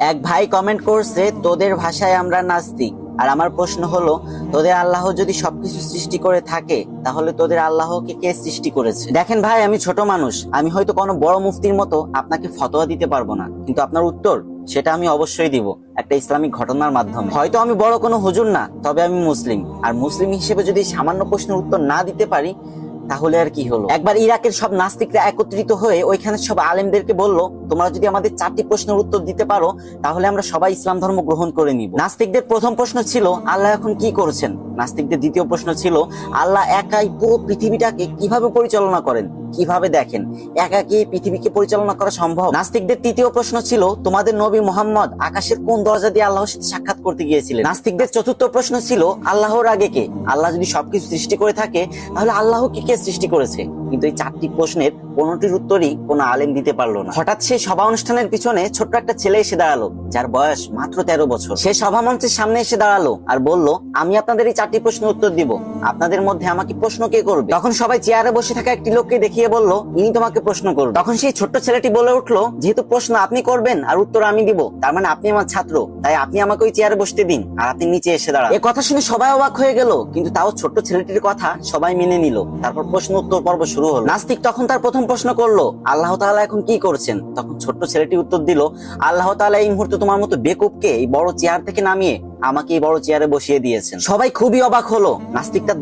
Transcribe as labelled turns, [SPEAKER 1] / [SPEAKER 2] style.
[SPEAKER 1] এক ভাই কমেন্ট করছে, তোদের ভাষায় আমরা নাস্তিক। আর আমার প্রশ্ন হলো, তোদের আল্লাহ যদি সবকিছু সৃষ্টি করে থাকে, তাহলে তোদের আল্লাহকে কে সৃষ্টি করেছে? দেখেন ভাই, আমি ছোট মানুষ, আমি হয়তো কোনো বড় মুফতির মতো আপনাকে ফতোয়া দিতে পারব না, কিন্তু আপনার উত্তর, সেটা আমি অবশ্যই দিব একটা ইসলামিক ঘটনার মাধ্যমে। হয়তো আমি বড় কোনো হুজুর না, তবে আমি মুসলিম। আর মুসলিম হিসেবে যদি সামান্য প্রশ্নের উত্তর না দিতে পারি তাহলে আর কি হলো? একবার ইরাকের সব নাস্তিকরা একত্রিত হয়ে ওইখানে সব আলেমদেরকে বলল, তোমরা যদি আমাদের চারটি প্রশ্নের উত্তর দিতে পারো, তাহলে আমরা সবাই ইসলাম ধর্ম গ্রহণ করে নিব। নাস্তিকদের প্রথম প্রশ্ন ছিল, আল্লাহ এখন কি করছেন? নাস্তিকদের দ্বিতীয় প্রশ্ন ছিল, আল্লাহ একাই পুরো পৃথিবীটাকে কীভাবে পরিচালনা করেন? কীভাবে দেখেন? একা কি পৃথিবীকে পরিচালনা করা সম্ভব? নাস্তিকদের তৃতীয় প্রশ্ন ছিল, তোমাদের নবী মোহাম্মদ আকাশের কোন দরজা দিয়ে আল্লাহর সাথে সাক্ষাৎ করতে গিয়েছিলেন? নাস্তিকদের চতুর্থ প্রশ্ন ছিল, আল্লাহর আগে কে? আল্লাহ যদি সবকিছু সৃষ্টি করে থাকে, তাহলে আল্লাহ কি কে সৃষ্টি করেছে? কিন্তু এই চারটি প্রশ্নের কোনটির উত্তরই কোনো আলেম দিতে পারল না। হঠাৎ সেই সভা অনুষ্ঠানের পিছনে ছোট্ট একটা ছেলে এসে দাঁড়াল, যার বয়স মাত্র তেরো বছর। সে সভা মঞ্চের সামনে এসে দাঁড়াল আর বলল, আমি আপনাদের এই চারটি প্রশ্নের উত্তর দিব। আপনাদের মধ্যে আমাকে প্রশ্ন কে করবে? তখন সবাই চেয়ারে বসে থাকা একটি লোককে দেখিয়ে বলল, ইনি তোমাকে প্রশ্ন করবে তখন সেই ছোট্ট ছেলেটি বলে উঠল, যেহেতু প্রশ্ন আপনি করবেন আর উত্তর আমি দিব, তার মানে আপনি আমার ছাত্র, তাই আপনি আমাকে ওই চেয়ারে বসতে দিন আর আপনি নিচে এসে দাঁড়ান। এ কথা শুনে সবাই অবাক হয়ে গেল, কিন্তু তাও ছোট্ট ছেলেটির কথা সবাই মেনে নিল। তারপর প্রশ্ন উত্তর পর্ব শুরু হলো। নাস্তিক তখন তার প্রথম প্রশ্ন করল, আল্লাহ তাআলা এখন কি করছেন? তখন ছোট্ট ছেলেটি উত্তর দিল, আল্লাহ তাআলা এই মুহূর্তে তোমার মতো বেকুবকে এই বড় চেয়ার থেকে নামিয়ে আমাকে এই বড় চেয়ারে বসিয়ে দিয়েছেন। সবাই খুবই অবাক হলো। নাস্তিক তার